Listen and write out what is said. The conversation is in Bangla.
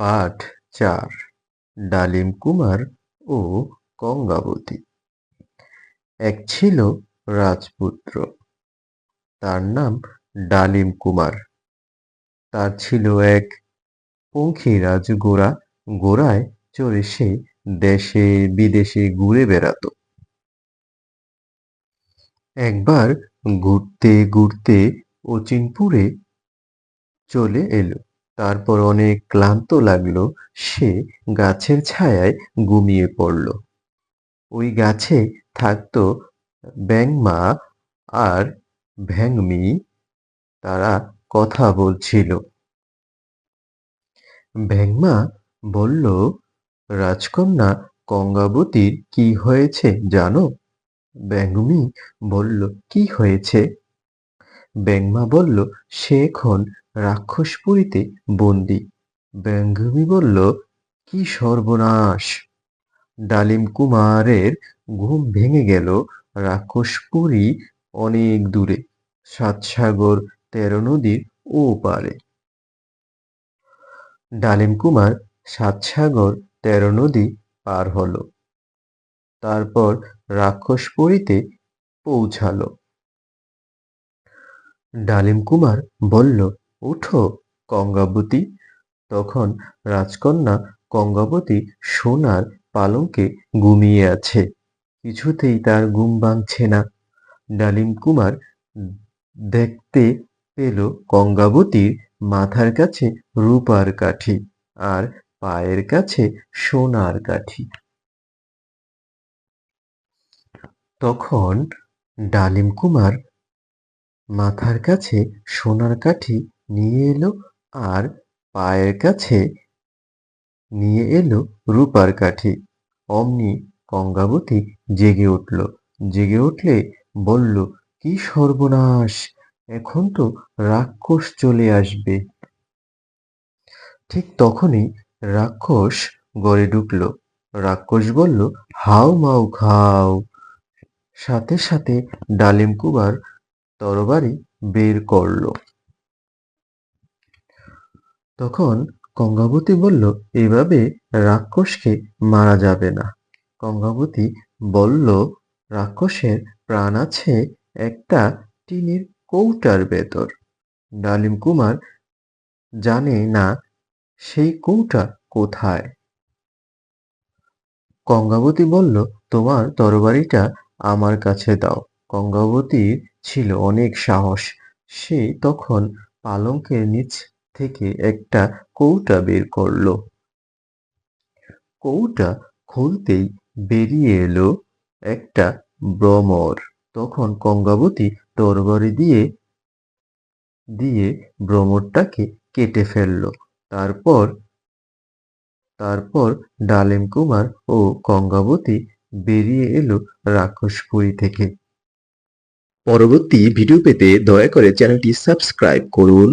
পাঠ চার, ডালিম কুমার ও গঙ্গাবতী। এক ছিল রাজপুত্র, তার নাম ডালিম কুমার। তার ছিল এক পঙ্খিরাজ গোড়া গোড়ায় চড়ে সে দেশে বিদেশে ঘুরে বেড়াতো। একবার ঘুরতে ঘুরতে অচিনপুরে চলে এলো। তারপর অনেক ক্লান্ত লাগল। সে গাছের ছায়ায় ঘুমিয়ে পড়ল। ওই গাছে থাকতো ব্যাংমা আর ভ্যাংমি। তারা কথা বলছিল। ভ্যাংমা বলল, রাজকন্যা, গঙ্গাবতীর কি হয়েছে জানো? ব্যাঙমি বলল, কি হয়েছে? ব্যাঙমা বলল, সে এখন রাক্ষসপুরীতে বন্দি। ব্যঙ্গমি বলল, কি সর্বনাশ! ডালিম কুমারের ঘুম ভেঙে গেল রাক্ষসপুরী অনেক দূরে সাত সাগর তেরো নদীর ও পারে ডালিম কুমার সাত সাগর তেরো নদী পার হলো, তারপর রাক্ষসপুরীতে পৌঁছালো। ডালিম কুমার বলল উঠো গঙ্গাবতী। তখন রাজকন্যা গঙ্গাবতী সোনার পালঙ্কে ঘুমিয়ে আছে। কিছুতেই তার ঘুম ভাঙছে না। ডালিম কুমার দেখতে পেল গঙ্গাবতীর মাথার কাছে রূপার কাঠি আর পায়ের কাছে সোনার কাঠি। তখন ডালিম কুমার মাথার কাছে সোনার কাঠি নিয়ে এলো আর পায়ের কাছে নিয়ে এলো রূপার কাঠি। অমনি গঙ্গাবতী জেগে উঠল। জেগে উঠলে বলল, কি সর্বনাশ! এখন তো রাক্ষস চলে আসবে। ঠিক তখনই রাক্ষস গড়ে ঢুকলো। রাক্ষস বলল, হাও মাও, খাও। সাথে সাথে ডালিম কুমার তরবারি বের করল। তখন গঙ্গাবতী বলল, এভাবে রাক্ষসকে মারা যাবে না। গঙ্গাবতী বলল, রাক্ষসের প্রাণ আছে একটা টিনের কৌটার ভেতর। ডালিম কুমার জানে না সেই কৌটা কোথায়? গঙ্গাবতী বলল, তোমার তরবারিটা আমার কাছে দাও। গঙ্গাবতীর ছিল অনেক সাহস। সে তখন পালঙ্কের নিচ থেকে একটা কৌটা বের করল। কৌটা খুলতেই বেরিয়ে এলো একটা ভ্রমর তখন গঙ্গাবতী তরবারি দিয়ে দিয়ে ভ্রমরটাকে কেটে ফেলল। তারপর তারপর ডালিম কুমার ও গঙ্গাবতী বেরিয়ে এলো রাক্ষসপুরী থেকে। পরবর্তী ভিডিও পেতে দয়া করে চ্যানেলটি সাবস্ক্রাইব করুন।